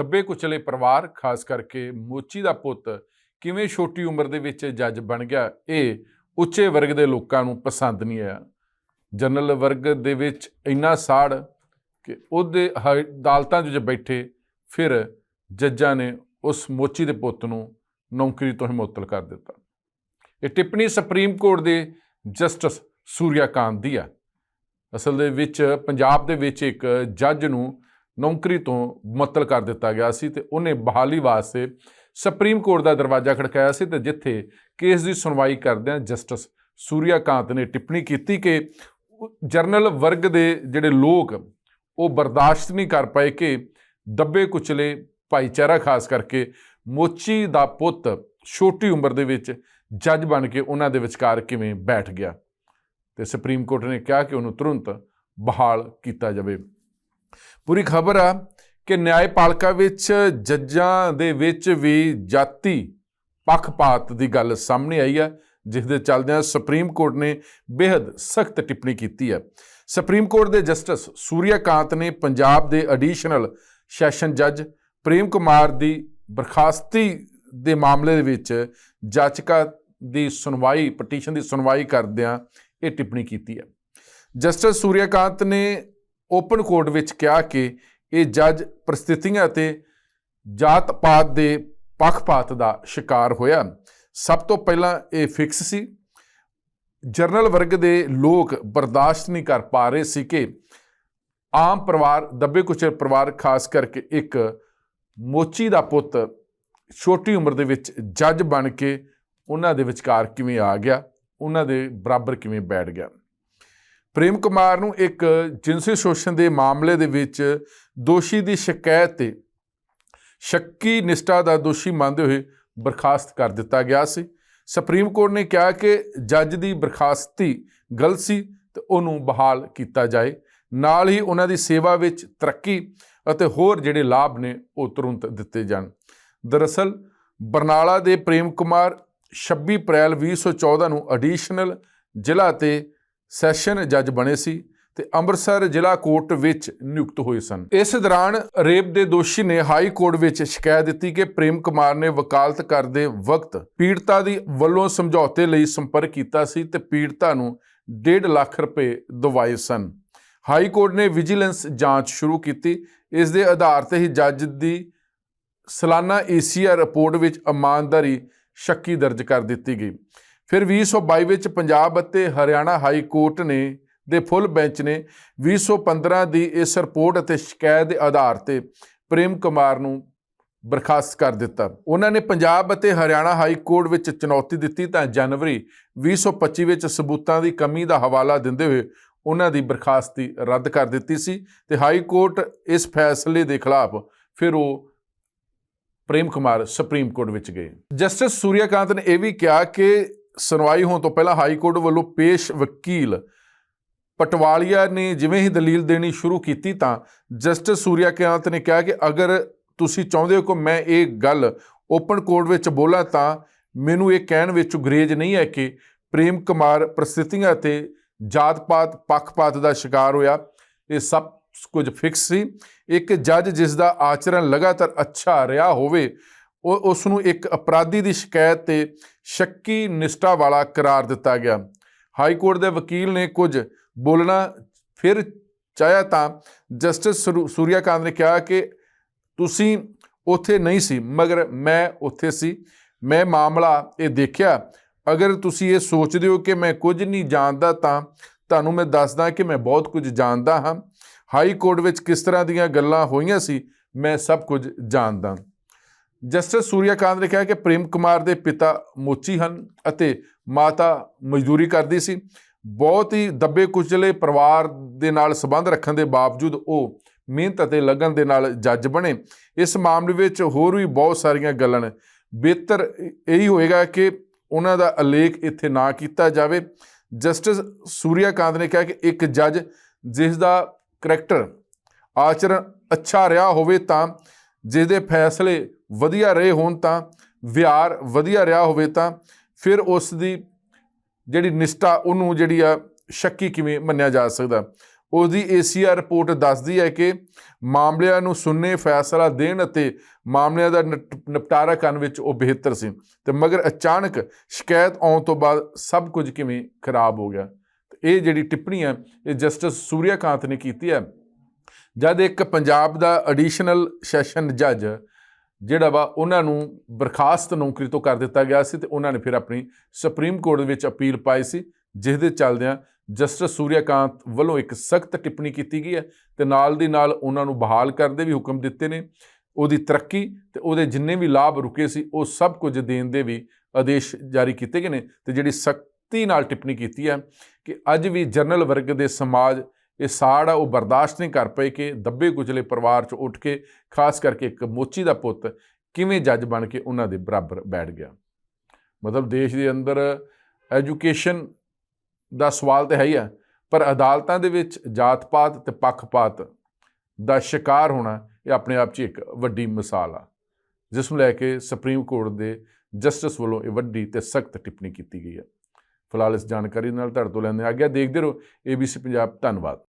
ਦੱਬੇ ਕੁਚਲੇ ਪਰਿਵਾਰ, ਖਾਸ ਕਰਕੇ ਮੋਚੀ ਦਾ ਪੁੱਤ, ਕਿਵੇਂ ਛੋਟੀ ਉਮਰ ਦੇ ਵਿੱਚ ਜੱਜ ਬਣ ਗਿਆ, ਇਹ ਉੱਚੇ ਵਰਗ ਦੇ ਲੋਕਾਂ ਨੂੰ ਪਸੰਦ ਨਹੀਂ ਆਇਆ। ਜਨਰਲ ਵਰਗ ਦੇ ਵਿੱਚ ਇੰਨਾ ਸਾੜ ਕਿ ਉਹਦੇ ਹ- ਅਦਾਲਤਾਂ 'ਚ ਬੈਠੇ ਫਿਰ ਜੱਜਾਂ ਨੇ ਉਸ ਮੋਚੀ ਦੇ ਪੁੱਤ ਨੂੰ ਨੌਕਰੀ ਤੋਂ ਹੀ ਮੁਅੱਤਲ ਕਰ ਦਿੱਤਾ। ਇਹ ਟਿੱਪਣੀ ਸੁਪਰੀਮ ਕੋਰਟ ਦੇ ਜਸਟਿਸ ਸੂਰਿਆਕਾਂਤ ਦੀ ਆ। ਅਸਲ ਦੇ ਵਿੱਚ ਪੰਜਾਬ ਦੇ ਵਿੱਚ ਇੱਕ ਜੱਜ ਨੂੰ ਨੌਕਰੀ ਤੋਂ ਮੁਅੱਤਲ ਕਰ ਦਿੱਤਾ ਗਿਆ ਸੀ ਤੇ ਉਹਨੇ ਬਹਾਲੀ ਵਾਸਤੇ ਸੁਪਰੀਮ ਕੋਰਟ ਦਾ ਦਰਵਾਜ਼ਾ ਖੜਕਾਇਆ ਸੀ ਤੇ ਜਿੱਥੇ ਕੇਸ ਦੀ ਸੁਣਵਾਈ ਕਰਦਿਆਂ ਜਸਟਿਸ ਸੂਰਿਆਕਾਂਤ ਨੇ ਟਿੱਪਣੀ ਕੀਤੀ ਕਿ ਉਹ ਜਰਨਲ ਵਰਗ ਦੇ ਜਿਹੜੇ ਲੋਕ, ਉਹ ਬਰਦਾਸ਼ਤ ਨਹੀਂ ਕਰ ਪਾਏ ਕਿ ਦੱਬੇ ਕੁਚਲੇ ਭਾਈਚਾਰਾ ਖਾਸ ਕਰਕੇ ਮੋਚੀ ਦਾ ਪੁੱਤ ਛੋਟੀ ਉਮਰ ਦੇ ਵਿੱਚ ਜੱਜ ਬਣ ਕੇ ਉਹਨਾਂ ਦੇ ਵਿਚਕਾਰ ਕਿਵੇਂ ਬੈਠ ਗਿਆ। ਤੇ ਸੁਪਰੀਮ ਕੋਰਟ ਨੇ ਕਿਹਾ ਕਿ ਉਹਨੂੰ ਤੁਰੰਤ ਬਹਾਲ ਕੀਤਾ ਜਾਵੇ। ਪੂਰੀ ਖਬਰ ਆ ਕਿ ਨਿਆਂਪਾਲਿਕਾ ਵਿੱਚ ਜੱਜਾਂ ਦੇ ਵਿੱਚ ਵੀ ਜਾਤੀ ਪੱਖਪਾਤ ਦੀ ਗੱਲ ਸਾਹਮਣੇ ਆਈ ਹੈ ਜਿਸ ਦੇ ਚੱਲਦਿਆਂ ਸੁਪਰੀਮ ਕੋਰਟ ਨੇ ਬੇहद ਸਖਤ ਟਿੱਪਣੀ ਕੀਤੀ ਹੈ ਸੁਪਰੀਮ ਕੋਰਟ ਦੇ ਜਸਟਿਸ ਸੂਰਿਆਕਾਂਤ ਨੇ ਪੰਜਾਬ ਦੇ ਐਡੀਸ਼ਨਲ ਸੈਸ਼ਨ ਜੱਜ ਪ੍ਰੇਮ ਕੁਮਾਰ ਦੀ ਬਰਖਾਸਤੀ ਦੇ ਮਾਮਲੇ ਦੇ ਵਿੱਚ ਜਾਚਕਾ ਦੀ ਸੁਣਵਾਈ, ਪਟੀਸ਼ਨ ਦੀ ਸੁਣਵਾਈ ਕਰਦਿਆਂ ਇਹ ਟਿੱਪਣੀ ਕੀਤੀ ਹੈ ਜਸਟਿਸ ਸੂਰਿਆਕਾਂਤ ਨੇ ਓਪਨ ਕੋਰਟ ਵਿੱਚ ਕਿਹਾ ਕਿ ਇਹ ਜੱਜ ਪ੍ਰਸਥਿਤੀਆਂ ਅਤੇ ਜਾਤ-ਪਾਤ ਦੇ ਪੱਖਪਾਤ ਦਾ ਸ਼ਿਕਾਰ ਹੋਇਆ। ਸਭ ਤੋਂ ਪਹਿਲਾਂ ਇਹ ਫਿਕਸ ਸੀ। ਜਰਨਲ ਵਰਗ ਦੇ ਲੋਕ ਬਰਦਾਸ਼ਤ ਨਹੀਂ ਕਰ ਪਾ ਰਹੇ ਸੀ ਕਿ ਆਮ ਪਰਿਵਾਰ ਦੱਬੇ ਕੁਚਲ ਪਰਿਵਾਰ, ਖਾਸ ਕਰਕੇ ਇੱਕ ਮੋਚੀ ਦਾ ਪੁੱਤ ਛੋਟੀ ਉਮਰ ਦੇ ਵਿੱਚ ਜੱਜ ਬਣ ਕੇ ਉਹਨਾਂ ਦੇ ਵਿਚਕਾਰ ਕਿਵੇਂ ਆ ਗਿਆ, ਉਹਨਾਂ ਦੇ ਬਰਾਬਰ ਕਿਵੇਂ ਬੈਠ ਗਿਆ। ਪ੍ਰੇਮ ਕੁਮਾਰ ਨੂੰ ਇੱਕ ਜਿਨਸੀ ਸ਼ੋਸ਼ਣ ਦੇ ਮਾਮਲੇ ਦੇ ਵਿੱਚ ਦੋਸ਼ੀ ਦੀ ਸ਼ਿਕਾਇਤ ਤੇ ਸ਼ੱਕੀ ਨਿਸ਼ਟਾ ਦਾ ਦੋਸ਼ੀ ਮੰਨਦੇ ਹੋਏ ਬਰਖਾਸਤ ਕਰ ਦਿੱਤਾ ਗਿਆ ਸੀ। ਸੁਪਰੀਮ ਕੋਰਟ ਨੇ ਕਿਹਾ ਕਿ ਜੱਜ ਦੀ ਬਰਖਾਸਤੀ ਗਲਤ ਸੀ ਤੇ ਉਹਨੂੰ ਬਹਾਲ ਕੀਤਾ ਜਾਏ। ਨਾਲ ਹੀ ਉਹਨਾਂ ਦੀ ਸੇਵਾ ਵਿੱਚ ਤਰੱਕੀ ਅਤੇ ਹੋਰ ਜਿਹੜੇ ਲਾਭ ਨੇ ਉਹ ਤੁਰੰਤ ਦਿੱਤੇ ਜਾਣ। ਦਰਅਸਲ, ਬਰਨਾਲਾ ਦੇ ਪ੍ਰੇਮ ਕੁਮਾਰ 26 ਅਪ੍ਰੈਲ 2014 ਨੂੰ ਐਡੀਸ਼ਨਲ ਜ਼ਿਲ੍ਹਾ ਤੇ ਸੈਸ਼ਨ ਜੱਜ ਬਣੇ ਸੀ ਤੇ ਅੰਮ੍ਰਿਤਸਰ ਜ਼ਿਲ੍ਹਾ ਕੋਰਟ ਵਿੱਚ ਨਿਯੁਕਤ ਹੋਏ ਸਨ। ਇਸ ਦੌਰਾਨ ਰੇਪ ਦੇ ਦੋਸ਼ੀ ਨੇ ਹਾਈ ਕੋਰਟ ਵਿੱਚ ਸ਼ਿਕਾਇਤ ਦਿੱਤੀ ਕਿ ਪ੍ਰੇਮ ਕੁਮਾਰ ਨੇ ਵਕਾਲਤ ਕਰਦੇ ਵਕਤ ਪੀੜਤਾ ਦੀ ਵੱਲੋਂ ਸਮਝੌਤੇ ਲਈ ਸੰਪਰਕ ਕੀਤਾ ਸੀ ਤੇ ਪੀੜਤਾ ਨੂੰ 1.5 ਲੱਖ ਰੁਪਏ ਦਵਾਏ ਸਨ। ਹਾਈ ਕੋਰਟ ਨੇ ਵਿਜੀਲੈਂਸ ਜਾਂਚ ਸ਼ੁਰੂ ਕੀਤੀ। ਇਸ ਦੇ ਆਧਾਰ ਤੇ ਹੀ ਜੱਜ ਦੀ ਸਾਲਾਨਾ ਏਸੀਆ ਰਿਪੋਰਟ ਵਿੱਚ ਇਮਾਨਦਾਰੀ ਸ਼ੱਕੀ ਦਰਜ ਕਰ ਦਿੱਤੀ ਗਈ। ਫਿਰ 2022 ਵਿੱਚ ਪੰਜਾਬ ਅਤੇ ਹਰਿਆਣਾ ਹਾਈ ਕੋਰਟ ਨੇ ਦੇ ਫੁੱਲ ਬੈਂਚ ਨੇ 2015 ਦੀ ਇਸ ਰਿਪੋਰਟ ਅਤੇ ਸ਼ਿਕਾਇਤ ਦੇ ਆਧਾਰ ਤੇ ਪ੍ਰੇਮ ਕੁਮਾਰ ਨੂੰ ਬਰਖਾਸਤ ਕਰ ਦਿੱਤਾ। ਉਹਨਾਂ ਨੇ ਪੰਜਾਬ ਅਤੇ ਹਰਿਆਣਾ ਹਾਈ ਕੋਰਟ ਵਿੱਚ ਚੁਣੌਤੀ ਦਿੱਤੀ ਤਾਂ ਜਨਵਰੀ 2025 ਵਿੱਚ ਸਬੂਤਾਂ ਦੀ ਕਮੀ ਦਾ ਹਵਾਲਾ ਦਿੰਦੇ ਹੋਏ ਉਹਨਾਂ ਦੀ ਬਰਖਾਸਤੀ ਰੱਦ ਕਰ ਦਿੱਤੀ ਸੀ ਤੇ ਹਾਈ ਕੋਰਟ ਇਸ ਫੈਸਲੇ ਦੇ ਖਿਲਾਫ ਫਿਰ ਉਹ ਪ੍ਰੇਮ ਕੁਮਾਰ ਸੁਪਰੀਮ ਕੋਰਟ ਵਿੱਚ ਗਏ। ਜਸਟਿਸ ਸੂਰਿਆਕਾਂਤ ਨੇ ਇਹ ਵੀ ਕਿਹਾ ਕਿ ਸੁਣਵਾਈ ਹੋਣ ਤੋਂ ਪਹਿਲਾਂ ਹਾਈ ਕੋਰਟ ਵੱਲੋਂ ਪੇਸ਼ ਵਕੀਲ ਪਟਵਾਲੀਆ ਨੇ ਜਿਵੇਂ ਹੀ ਦਲੀਲ ਦੇਣੀ ਸ਼ੁਰੂ ਕੀਤੀ ਤਾਂ ਜਸਟਿਸ ਸੂਰਿਆ ਸੂਰਿਆਕਾਂਤ ਨੇ ਕਿਹਾ ਕਿ ਅਗਰ ਤੁਸੀਂ ਚਾਹੁੰਦੇ ਹੋ ਕਿ ਮੈਂ ਇਹ ਗੱਲ ਓਪਨ ਕੋਰਟ ਵਿੱਚ ਬੋਲਾਂ ਤਾਂ ਮੈਨੂੰ ਇਹ ਕਹਿਣ ਵਿੱਚ ਗੁਰੇਜ ਨਹੀਂ ਹੈ ਕਿ ਪ੍ਰੇਮ ਕੁਮਾਰ ਪ੍ਰਸਥਿਤੀਆਂ ਅਤੇ ਜਾਤ-ਪਾਤ, ਪੱਖਪਾਤ ਦਾ ਸ਼ਿਕਾਰ ਹੋਇਆ। ਇਹ ਸਭ ਕੁਝ ਫਿਕਸ ਸੀ। ਇੱਕ ਜੱਜ ਜਿਸ ਦਾ ਆਚਰਣ ਲਗਾਤਾਰ ਅੱਛਾ ਰਿਹਾ ਹੋਵੇ ਉਹ ਉਸ ਨੂੰ ਇੱਕ ਅਪਰਾਧੀ ਦੀ ਸ਼ਿਕਾਇਤ ਤੇ ਸ਼ੱਕੀ ਨਿਸ਼ਟਾ ਵਾਲਾ ਕਰਾਰ ਦਿੱਤਾ ਗਿਆ। ਹਾਈ ਕੋਰਟ ਦੇ ਵਕੀਲ ਨੇ ਕੁਝ ਬੋਲਣਾ ਫਿਰ ਚਾਹਿਆ ਤਾਂ ਜਸਟਿਸ ਸਰੂ- ਸੂਰਿਆਕਾਂਤ ਨੇ ਕਿਹਾ ਕਿ ਤੁਸੀਂ ਉੱਥੇ ਨਹੀਂ ਸੀ, ਮਗਰ ਮੈਂ ਉੱਥੇ ਸੀ। ਮੈਂ ਮਾਮਲਾ ਇਹ ਦੇਖਿਆ। ਅਗਰ ਤੁਸੀਂ ਇਹ ਸੋਚਦੇ ਹੋ ਕਿ ਮੈਂ ਕੁਝ ਨਹੀਂ ਜਾਣਦਾ ਤਾਂ ਤੁਹਾਨੂੰ ਮੈਂ ਦੱਸਦਾ ਕਿ ਮੈਂ ਬਹੁਤ ਕੁਝ ਜਾਣਦਾ ਹਾਂ। ਹਾਈ ਕੋਰਟ ਵਿੱਚ ਕਿਸ ਤਰ੍ਹਾਂ ਦੀਆਂ ਗੱਲਾਂ ਹੋਈਆਂ ਸੀ, ਮੈਂ ਸਭ ਕੁਝ ਜਾਣਦਾ। ਜਸਟਿਸ ਸੂਰਿਆਕਾਂਤ ਨੇ ਕਿਹਾ ਕਿ ਪ੍ਰੇਮ ਕੁਮਾਰ ਦੇ ਪਿਤਾ ਮੋਚੀ ਹਨ ਅਤੇ ਮਾਤਾ ਮਜ਼ਦੂਰੀ ਕਰਦੀ ਸੀ। ਬਹੁਤ ਹੀ ਦੱਬੇ ਕੁਚਲੇ ਪਰਿਵਾਰ ਦੇ ਨਾਲ ਸੰਬੰਧ ਰੱਖਣ ਦੇ ਬਾਵਜੂਦ ਉਹ ਮਿਹਨਤ ਅਤੇ ਲਗਨ ਦੇ ਨਾਲ ਜੱਜ ਬਣੇ। ਇਸ ਮਾਮਲੇ ਵਿੱਚ ਹੋਰ ਵੀ ਬਹੁਤ ਸਾਰੀਆਂ ਗੱਲਾਂ ਨੇ। ਬਿਹਤਰ ਇਹੀ ਹੋਏਗਾ ਕਿ ਉਹਨਾਂ ਦਾ ਉਲੇਖ ਇੱਥੇ ਨਾ ਕੀਤਾ ਜਾਵੇ। ਜਸਟਿਸ ਸੂਰਿਆਕਾਂਤ ਨੇ ਕਿਹਾ ਕਿ ਇੱਕ ਜੱਜ ਜਿਸ ਦਾ ਕਰੈਕਟਰ, ਆਚਰਣ ਅੱਛਾ ਰਿਹਾ ਹੋਵੇ ਤਾਂ ਜਿਸ ਦੇ ਫੈਸਲੇ ਵਧੀਆ ਰਹੇ ਹੋਣ ਤਾਂ, ਵਿਹਾਰ ਵਧੀਆ ਰਿਹਾ ਹੋਵੇ ਤਾਂ, ਫਿਰ ਉਸ ਦੀ ਜਿਹੜੀ ਨਿਸ਼ਟਾ ਉਹਨੂੰ ਜਿਹੜੀ ਆ ਸ਼ੱਕੀ ਕਿਵੇਂ ਮੰਨਿਆ ਜਾ ਸਕਦਾ? ਉਹਦੀ ਏਸੀਆਰ ਰਿਪੋਰਟ ਦੱਸਦੀ ਹੈ ਕਿ ਮਾਮਲਿਆਂ ਨੂੰ ਸੁਣਨੇ ਫੈਸਲਾ ਦੇਣ ਅਤੇ ਮਾਮਲਿਆਂ ਦਾ ਨਿਪਟਾਰਾ ਕਰਨ ਵਿੱਚ ਉਹ ਬਿਹਤਰ ਸੀ। ਤੇ ਮਗਰ ਅਚਾਨਕ ਸ਼ਿਕਾਇਤ ਆਉਣ ਤੋਂ ਬਾਅਦ ਸਭ ਕੁਝ ਕਿਵੇਂ ਖਰਾਬ ਹੋ ਗਿਆ? ਤੇ ਇਹ ਜਿਹੜੀ ਟਿੱਪਣੀ ਹੈ ਇਹ ਜਸਟਿਸ ਸੂਰਿਆਕਾਂਤ ਨੇ ਕੀਤੀ ਹੈ। ਜਦ ਇੱਕ ਪੰਜਾਬ ਦਾ ਐਡੀਸ਼ਨਲ ਸੈਸ਼ਨ ਜੱਜ ਜਿਹੜਾ ਵਾ, ਉਹਨਾਂ ਨੂੰ ਬਰਖਾਸਤ ਨੌਕਰੀ ਤੋਂ ਕਰ ਦਿੱਤਾ ਗਿਆ ਸੀ ਤੇ ਉਹਨਾਂ ਨੇ ਫਿਰ ਆਪਣੀ ਸੁਪਰੀਮ ਕੋਰਟ ਦੇ ਵਿੱਚ ਅਪੀਲ ਪਾਈ ਸੀ ਜਿਸ ਦੇ ਚੱਲਦਿਆਂ ਜਸਟਿਸ ਸੂਰਿਆਕਾਂਤ ਵੱਲੋਂ ਇੱਕ ਸਖਤ ਟਿੱਪਣੀ ਕੀਤੀ ਗਈ ਹੈ ਤੇ ਨਾਲ ਦੀ ਨਾਲ ਉਹਨਾਂ ਨੂੰ ਬਹਾਲ ਕਰਨ ਦੇ ਵੀ ਹੁਕਮ ਦਿੱਤੇ ਨੇ। ਉਹਦੀ ਤਰੱਕੀ ਤੇ ਉਹਦੇ ਜਿੰਨੇ ਵੀ ਲਾਭ ਰੁਕੇ ਸੀ, ਉਹ ਸਭ ਕੁਝ ਦੇਣ ਦੇ ਵੀ ਆਦੇਸ਼ ਜਾਰੀ ਕੀਤੇ ਗਏ ਨੇ ਤੇ ਜਿਹੜੀ ਸਖਤੀ ਨਾਲ ਟਿੱਪਣੀ ਕੀਤੀ ਹੈ ਕਿ ਅੱਜ ਵੀ ਜਨਰਲ ਵਰਗ ਦੇ ਸਮਾਜ ਇਹ ਸਾੜ ਆ, ਉਹ ਬਰਦਾਸ਼ਤ ਨਹੀਂ ਕਰ ਪਏ ਕਿ ਦੱਬੇ ਕੁਚਲੇ ਪਰਿਵਾਰ ਚ ਉੱਠ ਕੇ, ਖਾਸ ਕਰਕੇ ਇੱਕ ਮੋਚੀ ਦਾ ਪੁੱਤ ਕਿਵੇਂ ਜੱਜ ਬਣ ਕੇ ਉਹਨਾਂ ਦੇ ਬਰਾਬਰ ਬੈਠ ਗਿਆ। ਮਤਲਬ ਦੇਸ਼ ਦੇ ਅੰਦਰ ਐਜੂਕੇਸ਼ਨ ਦਾ ਸਵਾਲ ਤੇ ਹੈ ਹੀ ਆ, ਪਰ ਅਦਾਲਤਾਂ ਦੇ ਵਿੱਚ ਜਾਤ-ਪਾਤ ਤੇ ਪੱਖਪਾਤ ਦਾ ਸ਼ਿਕਾਰ ਹੋਣਾ ਇਹ ਆਪਣੇ ਆਪ 'ਚ ਇੱਕ ਵੱਡੀ ਮਿਸਾਲ ਆ, ਜਿਸ ਨੂੰ ਲੈ ਕੇ ਸੁਪਰੀਮ ਕੋਰਟ ਦੇ ਜਸਟਿਸ ਵੱਲੋਂ ਇਹ ਵੱਡੀ ਤੇ ਸਖਤ ਟਿੱਪਣੀ ਕੀਤੀ ਗਈ ਹੈ ਫਿਲਹਾਲ ਇਸ ਜਾਣਕਾਰੀ ਨਾਲ ਤੁਹਾਡੇ ਤੋਂ ਲੈਂਦੇ ਆ ਗਿਆ ਦੇਖਦੇ ਰਹੋ। ABC ਪੰਜਾਬ ਧੰਨਵਾਦ।